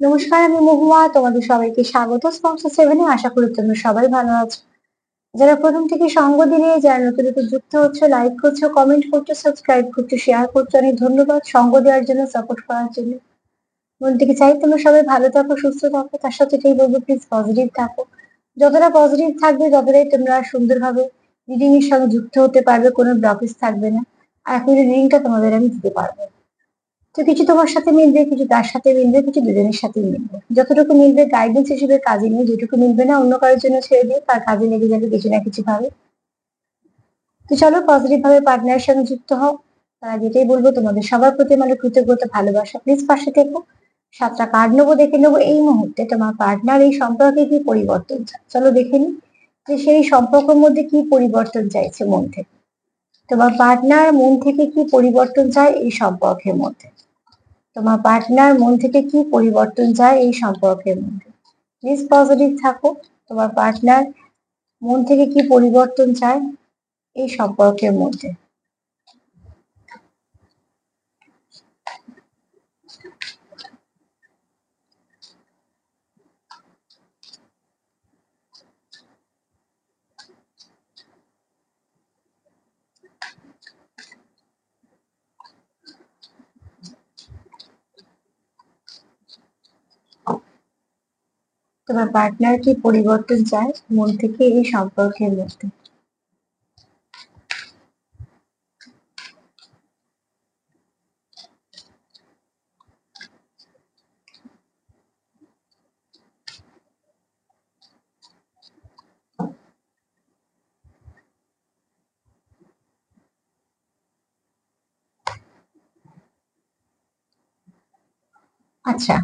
নমস্কার, আমি মহুয়া। তোমাদের সবাইকে স্বাগত। স্পন্সর সেভেনে আশা করি তোমরা সবাই ভালো আছো। যারা প্রথম থেকে সঙ্গ দিলে, যারা নতুন নতুন যুক্ত হচ্ছে লাইক করছ কমেন্ট করছ সাবস্ক্রাইব করছ শেয়ার করছ, অনেক ধন্যবাদ সঙ্গ দেওয়ার জন্য সাপোর্ট করার জন্য। মন থেকে চাই তোমরা সবাই ভালো থাকো, সুস্থ থাকো। তার সাথে এটাই বলব প্লিজ পজিটিভ থাকো। যতটা পজিটিভ থাকবে, ততটাই তোমরা সুন্দরভাবে রিডিং এর সঙ্গে যুক্ত হতে পারবে, কোনো ব্লকেজ থাকবে না। আর এখন রিডিংটা তোমাদের আমি দিতে পারব। তো কিছু তোমার সাথে মিলবে, কিছু তার সাথে মিলবে, কিছু দুজনের সাথে মিলবে। যতটুকু মিলবে গাইডেন্স হিসেবে কাজে নিয়ে যেটুকু মিলবে না, অন্য কারোর জন্য ছেড়ে দিয়ে তার কাজে লেগে যাবে কিছু না কিছু ভাবে। তো চলো পজিটিভ ভাবে পার্টনারের সঙ্গে যুক্ত হও। তারা যেটাই বলব, তোমাদের সবার প্রতি মানে কৃতজ্ঞতা, ভালোবাসা। প্লিজ পাশে থেকো। সাতটা কার্ড নেব, দেখে নেব, এই মুহূর্তে তোমার পার্টনার এই সম্পর্কে কি পরিবর্তন চায়? চলো দেখে নি যে সেই সম্পর্কের মধ্যে কি পরিবর্তন চাইছে মন থেকে। তোমার পার্টনার মন থেকে কি পরিবর্তন চায় এই সম্পর্কের মধ্যে? তোমার পার্টনার মন থেকে কি পরিবর্তন চায় এই সম্পর্কের মধ্যে? প্লিজ পজিটিভ থাকো, তোমার পার্টনার মন থেকে কি পরিবর্তন চায় এই সম্পর্কের মধ্যে? তোমার পার্টনার কি পরিবর্তন চায়? মন থেকে এই সম্পর্কের মধ্যে। আচ্ছা।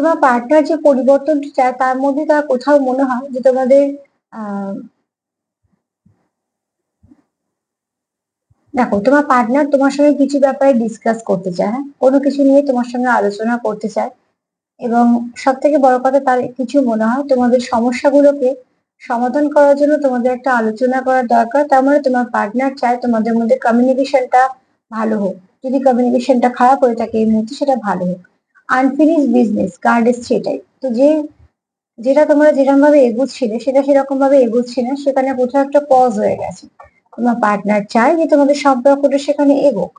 তোমার পার্টনার যে পরিবর্তনটা চায়, তার মধ্যে তার কোথাও মনে হয় যে তোমাদের দেখো, তোমার পার্টনার তোমার সঙ্গে কিছু ব্যাপারে ডিসকাস করতে চায় হ্যাঁ? কোনো কিছু নিয়ে তোমার সঙ্গে আলোচনা করতে চায়। এবং সব থেকে বড় কথা, তার কিছু মনে হয় তোমাদের সমস্যাগুলোকে সমাধান করার জন্য তোমাদের একটা আলোচনা করার দরকার। তার মানে তোমার পার্টনার চায় তোমাদের মধ্যে কমিউনিকেশনটা ভালো হোক। যদি কমিউনিকেশনটা খারাপ হয়ে থাকে এই মুহূর্তে, সেটা ভালো হোক। আনফিনিশ বিজনেস কার্ড এসছে এটাই তো যে, যেটা তোমরা যেরকম ভাবে এগোচ্ছিলে, সেটা সেরকম ভাবে এগোচ্ছে না, সেখানে কোথাও একটা পজ হয়ে গেছে। তোমার পার্টনার চায় যে তোমাদের সম্পর্কটা সেখানে এগোক।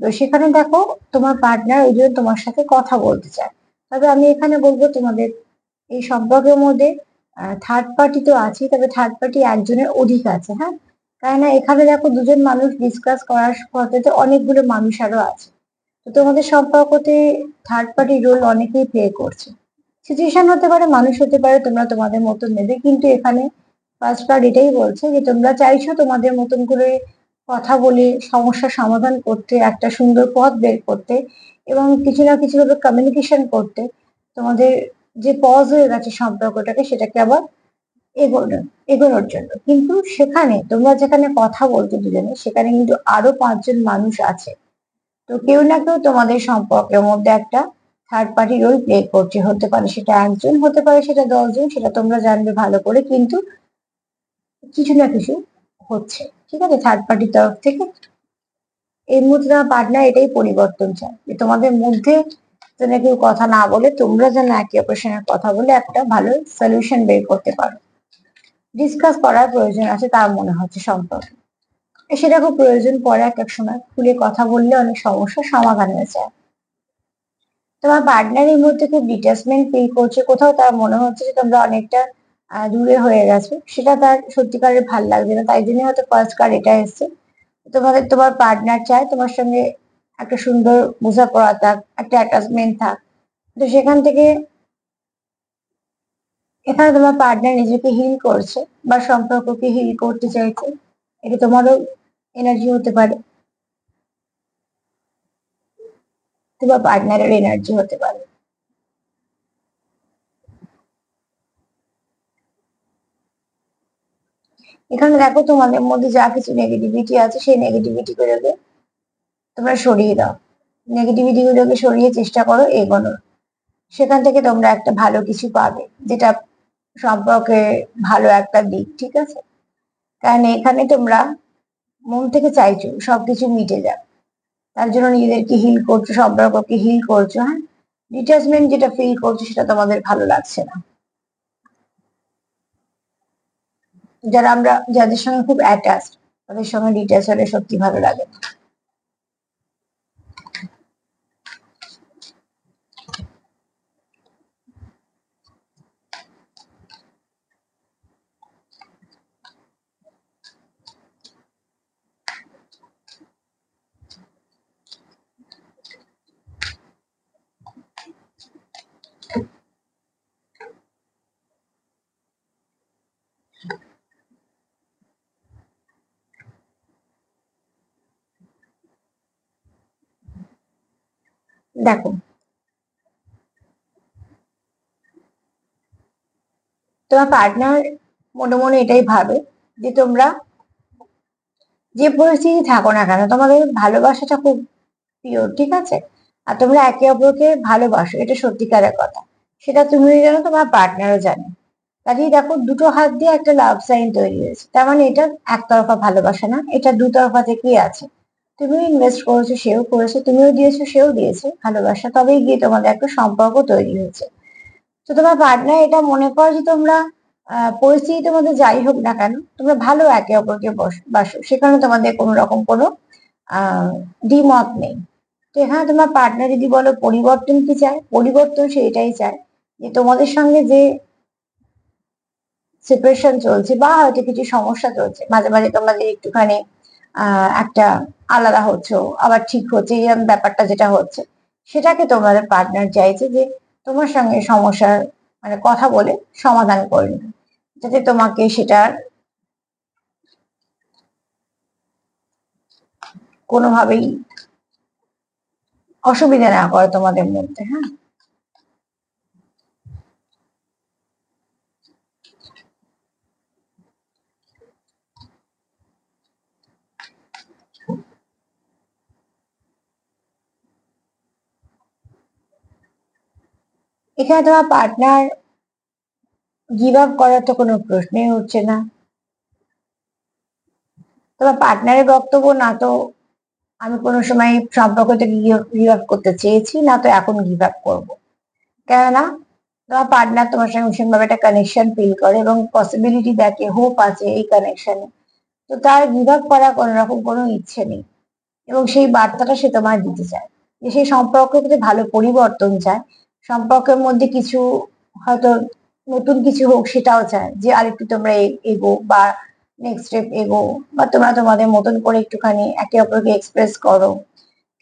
তো সেখানে দেখো, তোমার পার্টনার ওই জন্য তোমার সাথে কথা বলতে চায়। তবে আমি এখানে বলব তোমাদের, এই সম্পর্কের মধ্যে থার্ড পার্টি তো আছে তবে থার্ড পার্টি একজনের অধিক আছে হ্যাঁ? কারণ এখানে দেখো দুজন মানুষ ডিসকাস করার পথে অনেকগুলো মানুষ আরও আছে। তোমাদের সম্পর্কতে থার্ড পার্টি রোল অনেকেই প্লে করছে। সিচুয়েশন হতে পারে, মানুষ হতে পারে, তোমরা তোমাদের মতন নেবে। কিন্তু এখানে ফার্স্ট কার্ড এটাই বলছে যে, তোমরা চাইছো তোমাদের মতন করে কথা বলে সমস্যার সমাধান করতে, একটা সুন্দর পথ বের করতে এবং কিছু না কিছু ভাবে কমিউনিকেশন করতে তোমাদের যে পজ হয়ে গেছে সম্পর্কটাকে, সেটাকে আবার এগোনো, এগোনোর জন্য। কিন্তু সেখানে তোমরা যেখানে কথা বলতে দুজনে, সেখানে কিন্তু আরও পাঁচজন মানুষ আছে। তো কেউ না কেউ তোমাদের সম্পর্কের মধ্যে একটা থার্ড পার্টি রোল প্লে করছে। হতে পারে সেটা একজন, হতে পারে সেটা দশজন, সেটা তোমরা জানবে ভালো করে, কিন্তু কিছু না কিছু হচ্ছে। ঠিক আছে? থার্ড পার্টির তরফ থেকে এই মুহূর্তে তোমার পার্টনার এটাই পরিবর্তন চায়। যে তোমাদের মধ্যে যেন কেউ কথা না বলে, তোমরা যেন একে অপরের সঙ্গে কথা বলে একটা ভালো সলিউশন বের করতে পারো। ডিসকাস করার প্রয়োজন আছে তার মনে হচ্ছে সম্পর্কে। সেটা খুব প্রয়োজন পড়ে এক এক সময়। খুলে কথা বললে অনেক সমস্যার সমাধান হয়ে যায়। তোমার পার্টনার এই মুহূর্তে খুব ডিটাচমেন্ট ফিল করছে। কোথাও তার মনে হচ্ছে যে তোমরা অনেকটা দূরে হয়ে গেছো। সেটা তার সত্যিকারের ভালো লাগছে না। তাই জন্য হয়তো ফার্স্ট কার্ড এটা এসছে। তোমাদের, তোমার পার্টনার চায় তোমার সঙ্গে একটা সুন্দর বোঝাপড়া থাক, একটা অ্যাটাচমেন্ট থাক। তো সেখান থেকে এখানে তোমার পার্টনার নিজেকে হিল করছে বা সম্পর্ককে হিল করতে চাইছে। এটা তোমারও এনার্জি হতে পারে তোমার পার্টনারের এনার্জি হতে পারে এখানে দেখো তোমাদের মধ্যে যা কিছু নেগেটিভিটি আছে সেই নেগেটিভিটি গুলোকে তোমরা সরিয়ে দাও নেগেটিভিটি গুলোকে সরিয়ে চেষ্টা করো এগোনোর সেখান থেকে তোমরা একটা ভালো কিছু পাবে যেটা সম্পর্কে ভালো একটা দিক ঠিক আছে কারণ এখানে তোমরা মন থেকে চাইছো, সবকিছু মিটে যাক। তার জন্য নিজেদেরকে হিল করছ সম্পর্ককে হিল করছ হ্যাঁ? ডিটাচমেন্ট যেটা ফিল করছ, সেটা তোমাদের ভালো লাগছে না। যারা আমরা, যাদের সঙ্গে খুব অ্যাটাচ তাদের সঙ্গে ডিটাচ হলে সত্যি ভালো লাগে দেখো। তোমার পার্টনার মনে মনে এটাই ভাবে যে তোমরা যে পরিস্থিতি থাকো না কেন, তোমাদের ভালোবাসাটা খুব পিওর ঠিক আছে? আর তোমরা একে অপরকে ভালোবাসো, এটা সত্যিকারের কথা। সেটা তুমি জানো, তোমার পার্টনারও জানে। কাজেই দেখো, দুটো হাত দিয়ে একটা লাভ সাইন তৈরি হয়েছে। তার মানে এটা একতরফা ভালোবাসা না, এটা দুতরফা থেকেই আছে। তুমি ইনভেস্ট করেছ, সেও করেছে, তুমিও দিয়েছ, সেও দিয়েছে, ভালোবাসা, তবেই গিয়ে তোমাদের একটা সম্পর্ক তৈরি হয়েছে। তো তোমার পার্টনার এটা মনে করো যে তোমরা পরিস্থিতি তোমাদের যাই হোক না কেন, তোমরা ভালো একে অপরকে বাসো সেখানে তোমাদের কোনো রকম কোনো দ্বিমত নেই। তো এখানে তোমার পার্টনার যদি বলো পরিবর্তন কি চায়, পরিবর্তন সে এটাই চায়, যে তোমাদের সঙ্গে যে সেপারেশন চলছে বা হয়তো কিছু সমস্যা চলছে, মাঝে মাঝে তোমাদের একটুখানি একটা আলাদা হচ্ছে, আবার ঠিক হচ্ছে এরকম ব্যাপারটা যেটা হচ্ছে। সেটাকে তোমাদের পার্টনার চাইছে যে তোমার সঙ্গে সমস্যার মানে কথা বলে সমাধান করে নেবে যাতে তোমাকে সেটার কোনোভাবেই অসুবিধা না করে তোমাদের মধ্যে হ্যাঁ? এখানে তোমার পার্টনার গিভ আপ করার তো কোনো প্রশ্নই উঠছে না। তোমার পার্টনারের বক্তব্য, না তো আমি কোনো সময় সম্পর্ক থেকে গিভ আপ করতে চেয়েছি, না তো এখন গিভ আপ করব। কেননা তোমার পার্টনার তোমার সঙ্গে ভীষণভাবে একটা কানেকশন ফিল করে এবং পসিবিলিটি দেখে হোপ আছে এই কানেকশনে তো তার গিভ আপ করার কোনো রকম কোনো ইচ্ছে নেই। এবং সেই বার্তাটা সে তোমায় দিতে চায়। যে সেই সম্পর্কতে ভালো পরিবর্তন চায়। সম্পর্কের মধ্যে কিছু হয়তো নতুন কিছু হোক সেটাও চায় যে আরেকটু তোমরা এগো বা নেক্সট স্টেপ এগো বা তোমরা তোমাদের মতন করে একটুখানি একে অপরকে এক্সপ্রেস করো।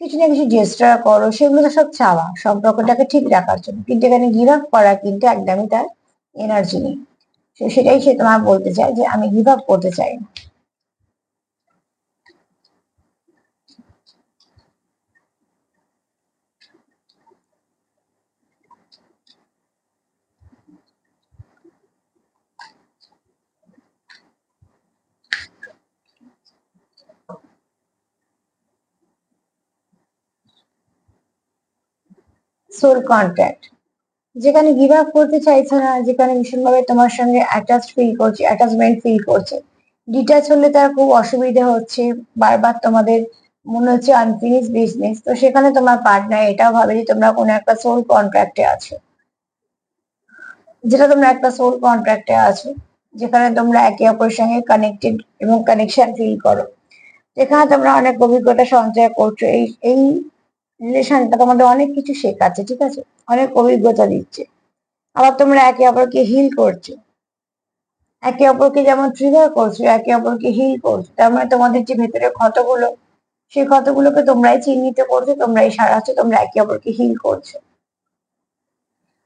কিছু না কিছু জেস্টার করো, সেগুলো তো সব চাওয়া সম্পর্কটাকে ঠিক রাখার জন্য। কিন্তু এখানে গিভ আপ করা কিন্তু একদমই তার এনার্জি নেই। সেটাই সে তোমার বলতে চায় যে আমি গিভ আপ করতে চাই সোল কন্ট্যাক্ট যেখানে গিভ আপ করতে চাইছে না, যেখানে ভীষণভাবে তোমার সঙ্গে অ্যাটাচ ফিল করছে অ্যাটাচমেন্ট ফিল করছে। ডিটাচ হলে তার খুব অসুবিধা হচ্ছে, বারবার তোমাদের মনে হচ্ছে আনফিনিশ বিজনেস তো সেখানে তোমার পার্টনার এটাও ভাবে যে তোমরা কোনো একটা সোল কন্ট্রাক্টে আছো। যেটা তোমরা একটা সোল কন্ট্রাক্টে আছো, যেখানে তোমরা একে অপরের সঙ্গে কানেক্টেড এবং কানেকশন ফিল করো। যেখানে তোমরা অনেক অভিজ্ঞতা সঞ্চয় করছ, এই এই রিলেশনটা তোমাদের অনেক কিছু শেখাচ্ছে, ঠিক আছে? অনেক অভিজ্ঞতা দিচ্ছে। আবার তোমরা একে অপরকে হিল করছ। একে অপরকে যেমন ট্রিগার করছ, একে অপরকে হিল করছ, তার মানে তোমাদের যে ভেতরে ক্ষতগুলো, সেই ক্ষতগুলোকে তোমরাই চিহ্নিত করছ, তোমরাই সারাচ্ছো, তোমরা একে অপরকে হিল করছ।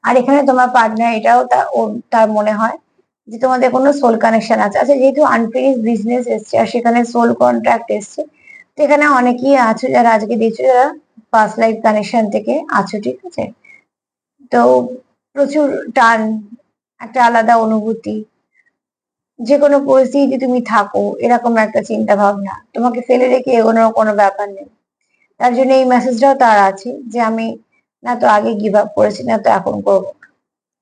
আর এখানে তোমার পার্টনার এটাও তার মনে হয় যে তোমাদের কোনো সোল কানেকশন আছে। আচ্ছা যেহেতু আনফিনিশ বিজনেস এসছে, আর সেখানে সোল কন্ট্রাক্ট এসছে সেখানে অনেকেই আছো যারা আজকে দিচ্ছ যারা ফার্স্ট লাইফ কানেকশন থেকে আছো, ঠিক আছে? তো প্রচুর টান, একটা আলাদা অনুভূতি। যে কোনো পরিস্থিতি তুমি থাকো, এরকম একটা চিন্তা ভাবনা তোমাকে ফেলে রেখে এগোনোর কোনো ব্যাপার নেই। তার জন্য এই মেসেজটাও তার আছে যে, আমি না তো আগে গিভ আপ করেছি, না তো এখন করব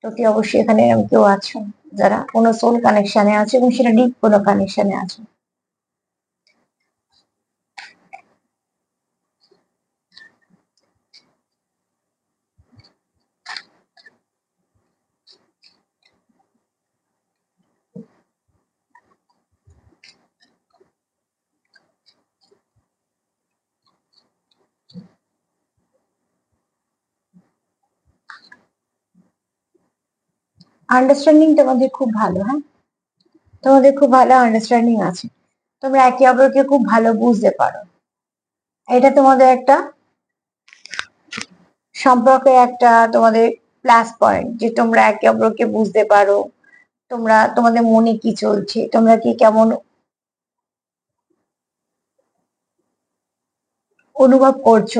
তো কি অবশ্যই এখানে কেউ আছো? যারা কোনো সোল কানেকশনে আছে এবং সেটা ডিপ কোনো কানেকশনে আছে? আন্ডারস্ট্যান্ডিং তোমাদের খুব ভালো হ্যাঁ? তোমাদের খুব ভালো আন্ডারস্ট্যান্ডিং আছে। তোমরা একে অপরকে খুব ভালো বুঝতে পারো। এটা তোমাদের একটা সম্পর্কের একটা তোমাদের প্লাস পয়েন্ট যে তোমরা একে অপরকে বুঝতে পারো। তোমরা, তোমাদের মনে কি চলছে? তোমরা কি কেমন অনুভব করছ?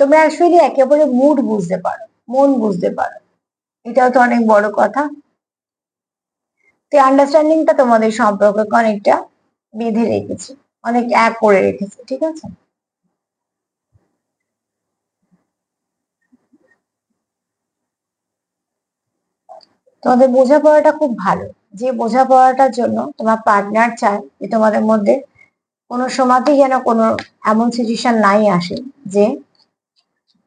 তোমরা অ্যাকচুয়ালি একে অপরের মুড বুঝতে পারো, মন বুঝতে পারো। এটাও তো অনেক বড় কথা। তো আন্ডারস্ট্যান্ডিংটা তোমাদের সম্পর্ককে অনেকটা বেঁধে রেখেছে, অনেক এক করে রেখেছে, ঠিক আছে? তোমাদের বোঝাপড়াটা খুব ভালো। যে বোঝাপড়াটার জন্য তোমার পার্টনার চায় যে তোমাদের মধ্যে কোনো সময়তেই যেন কোনো এমন সিচুয়েশন নাই আসে যে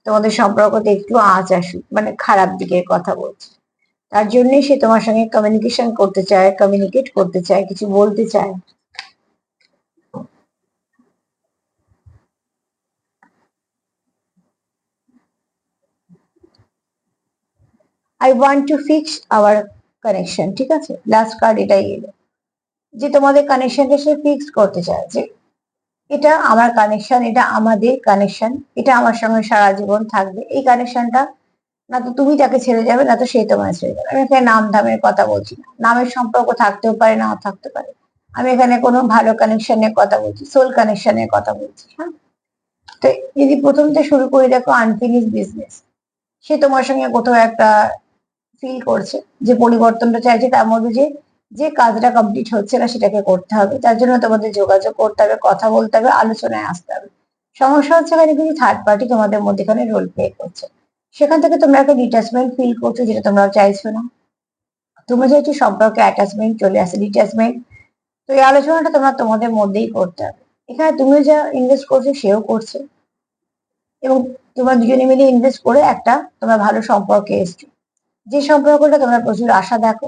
তোমাদের সম্পর্কতে একটু আঁচ আসুক মানে খারাপ দিকের কথা বলছে। তার জন্যই সে তোমার সঙ্গে কমিউনিকেশন করতে চায় কমিউনিকেট করতে চায়, কিছু বলতে চায়। I want to fix our connection ঠিক আছে? লাস্ট কার্ড এটাই এলো। যে তোমাদের কানেকশনটা সে ফিক্স করতে চায়, যে এটা আমার কানেকশন এটা আমাদের কানেকশন এটা আমার সঙ্গে সারা জীবন থাকবে। এই কানেকশনটা না তো তুমি তাকে ছেড়ে যাবে, না তো সে তোমায় ছেড়ে যাবে। আমি এখানে নাম ধামের কথা বলছি না। নামের সম্পর্ক থাকতেও পারে, নাও থাকতে পারে। আমি এখানে কোনো ভালো কানেকশনের কথা বলছি সোল কানেকশনের কথা বলছি হ্যাঁ? তো যদি প্রথম থেকে শুরু করে, দেখো আনফিনিশ বিজনেস সে তোমার সঙ্গে কোথাও একটা ফিল করছে, যে পরিবর্তনটা চাইছে, তার মধ্যে যে যে কাজটা কমপ্লিট হচ্ছে না সেটাকে করতে হবে। তার জন্য তোমাদের যোগাযোগ করতে হবে, কথা বলতে হবে, আলোচনায় আসতে হবে। সমস্যা হচ্ছে এখানে কিন্তু থার্ড পার্টি তোমাদের মধ্যে এখানে রোল প্লে করছে। সেখান থেকে তোমরা একটা ডিটাচমেন্ট ফিল করছ যেটা তোমরা চাইছো না। তোমরা যেহেতু সম্পর্কে অ্যাটাচমেন্ট চলে আসে ডিটাচমেন্ট তো এই আলোচনাটা তোমরা তোমাদের মধ্যেই করতে হবে। এখানে তুমি যা ইনভেস্ট করছ সেও করছে। এবং তোমরা দুজনে মিলে ইনভেস্ট করে একটা তোমরা ভালো সম্পর্কে এসছো। যে সম্পর্কটা তোমরা প্রচুর আশা দেখো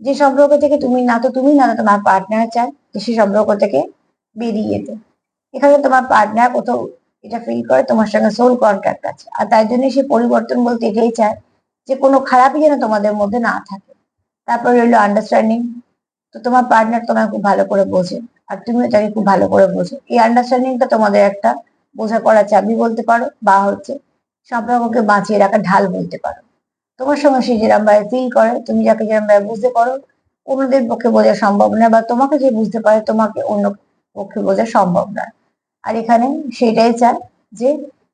যে সম্পর্ক থেকে তুমি না, তো তুমি না, তো তোমার পার্টনার চায় যে সেই সম্পর্ক থেকে বেরিয়ে যেতে এখানে তোমার পার্টনার কোথাও এটা ফিল করে তোমার সঙ্গে সোল কন্ট্রাক্ট আছে। আর তাই জন্য সে পরিবর্তন বলতে এটাই চায় যে কোনো খারাপই যেন তোমাদের মধ্যে না থাকে। তারপর রইল আন্ডারস্ট্যান্ডিং তো তোমার পার্টনার তোমায় খুব ভালো করে বোঝে আর তুমিও তাকে খুব ভালো করে বোঝো। এই আন্ডারস্ট্যান্ডিংটা তোমাদের একটা বোঝাপড়া চাবি বলতে পারো বা হচ্ছে সম্পর্ককে বাঁচিয়ে রাখা ঢাল বলতে পারো। তোমার সঙ্গে সে যেরকম ভাবে ফিল করে, তুমি যাকে যেরকম ভাবে বুঝতে পারো, অন্যদের পক্ষে বোঝা সম্ভব না বা তোমাকে যে বুঝতে পারে, তোমাকে অন্য পক্ষে বোঝা সম্ভব না। আর এখানে সেটাই চায় যে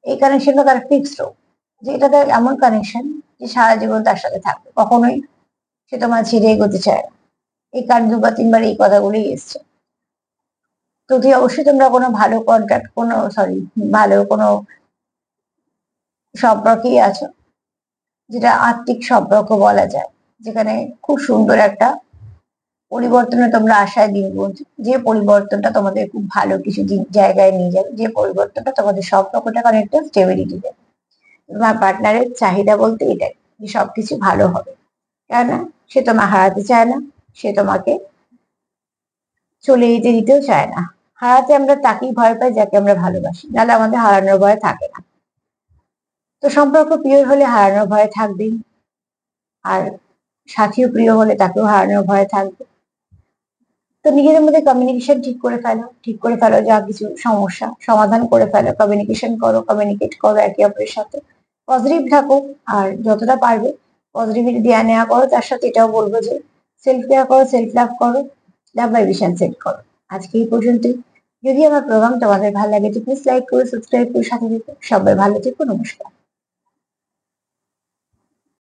এই কানেকশনটা তার ফিক্সড হোক, যে এটা তার এমন কানেকশন যে সারা জীবন তার সাথে থাকবে। কখনোই সে তোমার ছেড়ে এগোতে চায় না। এই কার দুবার তিনবার এই কথাগুলি এসছে। তো তুই অবশ্যই তোমরা কোনো ভালো কন্ট্যাক্ট কোনো সরি ভালো কোনো সম্পর্কেই আছো যেটা আত্মিক সম্পর্ক বলা যায়, যেখানে খুব সুন্দর একটা পরিবর্তনে তোমরা আশায় দিন যে পরিবর্তনটা তোমাদের খুব ভালো কিছু জায়গায় নিয়ে যাবে, যে পরিবর্তনটা তোমাদের সম্পর্কটাকে অনেকটা স্টেবিলিটি দেবে। তোমার পার্টনারের চাহিদা বলতে এটাই, যে সবকিছু ভালো হবে। কেননা সে তোমার হারাতে চায় না, সে তোমাকে চলে যেতে দিতেও চায় না। হারাতে আমরা তাকেই ভয় পাই, যাকে আমরা ভালোবাসি। নাহলে আমাদের হারানোর ভয় থাকে না। তো সম্পর্ক প্রিয় হলে হারানোর ভয়ে থাকবেই আর সাথীও প্রিয় হলে তাকেও হারানোর ভয়ে থাকবে। তো নিজেদের মধ্যে কমিউনিকেশন ঠিক করে ফেলো, ঠিক করে ফেলো যা কিছু সমস্যা, সমাধান করে ফেলো। কমিউনিকেশন করো কমিউনিকেট করো একে অপরের সাথে। পজিটিভ থাকো, আর যতটা পারবে পজিটিভিটি দেওয়া নেওয়া করো। তার সাথে এটাও বলব যে সেলফ কেয়ার করো সেলফ লাভ করো লাভ ভাইব্রেশন সেট করো। আজকে এই পর্যন্তই। যদি আমার প্রোগ্রাম তোমাদের ভালো লাগে তো প্লিজ লাইক করো সাবস্ক্রাইব করে, সাথে থেকো। সবাই ভালো থেকো, নমস্কার।